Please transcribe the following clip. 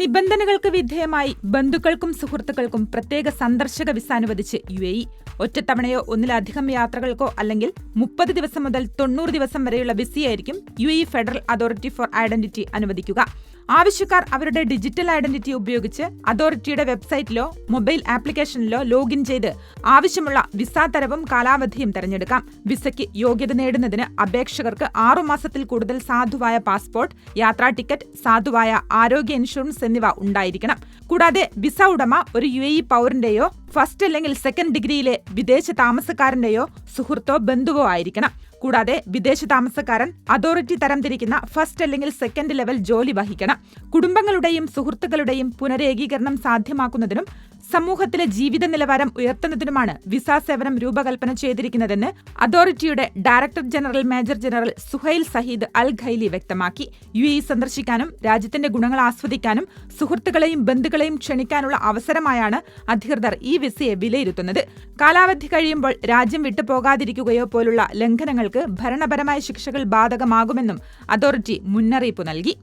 നിബന്ധനകൾക്ക് വിധേയമായി ബന്ധുക്കൾക്കും സുഹൃത്തുക്കൾക്കും പ്രത്യേക സന്ദർശക വിസ അനുവദിച്ച് യു എ ഇ. ഒറ്റത്തവണയോ ഒന്നിലധികം യാത്രകൾക്കോ അല്ലെങ്കിൽ മുപ്പത് ദിവസം മുതൽ തൊണ്ണൂറ് ദിവസം വരെയുള്ള വിസയായിരിക്കും U A federal authority for identity അനുവദിക്കുക. ആവശ്യക്കാർ അവരുടെ ഡിജിറ്റൽ ഐഡന്റിറ്റി ഉപയോഗിച്ച് അതോറിറ്റിയുടെ വെബ്സൈറ്റിലോ മൊബൈൽ ആപ്ലിക്കേഷനിലോ ലോഗിൻ ചെയ്ത് ആവശ്യമുള്ള വിസ തരവും കാലാവധിയും തിരഞ്ഞെടുക്കാം. വിസയ്ക്ക് യോഗ്യത നേടുന്നതിന് അപേക്ഷകർക്ക് ആറുമാസത്തിൽ കൂടുതൽ സാധുവായ പാസ്പോർട്ട് യാത്രാ ടിക്കറ്റ് സാധുവായ ആരോഗ്യ ഇൻഷുറൻസ് എന്നിവ ഉണ്ടായിരിക്കണം. കൂടാതെ വിസ ഉടമ ഒരു യു എ ഇ പൗരന്റെയോ ഫസ്റ്റ് അല്ലെങ്കിൽ സെക്കൻഡ് ഡിഗ്രിയിലെ വിദേശ താമസക്കാരന്റെയോ സുഹൃത്തോ ബന്ധുവോ ആയിരിക്കണം. കൂടാതെ വിദേശ താമസക്കാരൻ അതോറിറ്റി തരംതിരിക്കുന്ന ഫസ്റ്റ് അല്ലെങ്കിൽ സെക്കൻഡ് ലെവൽ ജോലി വഹിക്കണം. കുടുംബങ്ങളുടെയും സുഹൃത്തുക്കളുടെയും പുനരേകീകരണം സാധ്യമാക്കുന്നതിനും സമൂഹത്തിലെ ജീവിത നിലവാരം ഉയർത്തുന്നതിനുമാണ് വിസ സേവനം രൂപകൽപ്പന ചെയ്തിരിക്കുന്നതെന്ന് അതോറിറ്റിയുടെ director general major general Suhail Saeed Al Khaili വ്യക്തമാക്കി. യു എ സന്ദർശിക്കാനും രാജ്യത്തിന്റെ ഗുണങ്ങൾ ആസ്വദിക്കാനും സുഹൃത്തുക്കളെയും ബന്ധുക്കളെയും ക്ഷണിക്കാനുള്ള അവസരമായാണ് അധികൃതർ ഈ വിസയെ വിലയിരുത്തുന്നത്. കാലാവധി കഴിയുമ്പോൾ രാജ്യം വിട്ടുപോകാതിരിക്കുകയോ പോലുള്ള ലംഘനങ്ങൾക്ക് ഭരണപരമായ ശിക്ഷകൾ ബാധകമാകുമെന്നും അതോറിറ്റി മുന്നറിയിപ്പ് നൽകി.